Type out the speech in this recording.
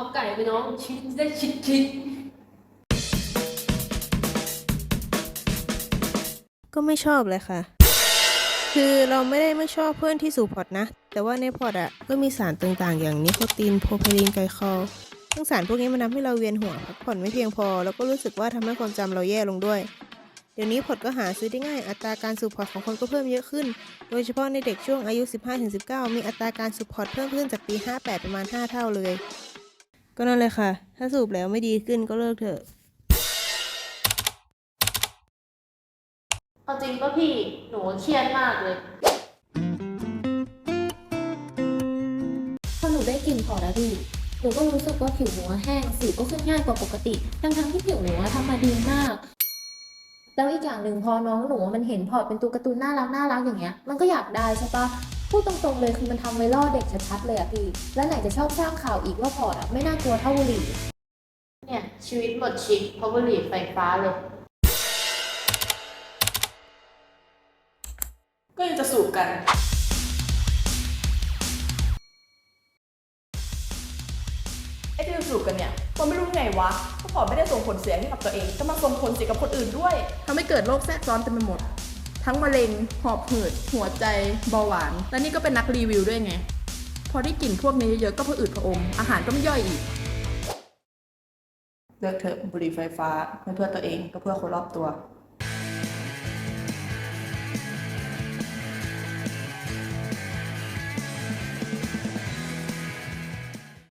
เอาไก่ไปน้องชิ้นได้ชิดชิดก็ไม่ชอบเลยค่ะ คือเราไม่ได้ไม่ชอบเพื่อนที่สูบพอร์ตนะ แต่ว่าในพอร์ตอะก็มีสารต่างๆ อย่างนิโคติน โพรไพลีน ไกลคอลซึ่งสารพวกนี้มันทำให้เราเวียนหัวพักผ่อนไม่เพียงพอ แล้วก็รู้สึกว่าทำให้ความจำเราแย่ลงด้วย เดี๋ยวนี้พอร์ตก็หาซื้อได้ง่าย อัตราการสูบพอร์ตของคนก็เพิ่มเยอะขึ้น โดยเฉพาะในเด็กช่วงอายุ 15-19 มีอัตราการสูบพอร์ตเพิ่มขึ้นจากปี 58 ประมาณ 5 เท่าเลย ก็นั่นเลยค่ะ ถ้าสูบแล้วไม่ดีขึ้นก็เลิกเถอะ เอาจริงป่ะพี่หนูเครียดมากเลย พอหนูได้กลิ่นพอแล้วพี่หนูก็รู้สึกว่าผิวหนูอะแห้งสิวก็ขึ้นง่ายกว่าปกติ ทั้งๆที่ผิวหนูอะทำมาดีมาก แล้วอีกอย่างหนึ่งพอน้องหนูอะมันเห็นพอร์ตเป็นตัวการ์ตูนน่ารักน่ารักอย่างเงี้ย มันก็อยากได้ใช่ปะ พูดตรงๆเลยคือมันทำไว้ล่อเด็กชัดๆเลยอะพี่ แล้วไหนจะชอบสร้างข่าวอีกว่าพอร์ตอะไม่น่ากลัวเท่าบุหรี่ เนี่ยชีวิตหมดชิคเพราะบุหรี่ไฟฟ้าเลย ก็ยังจะสูบกัน ไอ้ที่จะสูบกันเนี่ยมันไม่รู้ไงวะก็พอไม่ได้ส่งผลเสียให้กับตัวเองแต่มาส่งผลเสียกับคนอื่นด้วย ทำให้เกิดโรคแทรกซ้อนเต็มไปหมด ทั้งมะเร็ง หอบหืด หัวใจเบาหวาน และนี่ก็เป็นนักรีวิวด้วยไง พอได้กลิ่นพวกนี้เยอะๆก็พออืดพออม อาหารก็ไม่ย่อยอีก เลือกเถอะบุหรี่ไฟฟ้าไม่เพื่อตัวเองก็เพื่อคนรอบตัว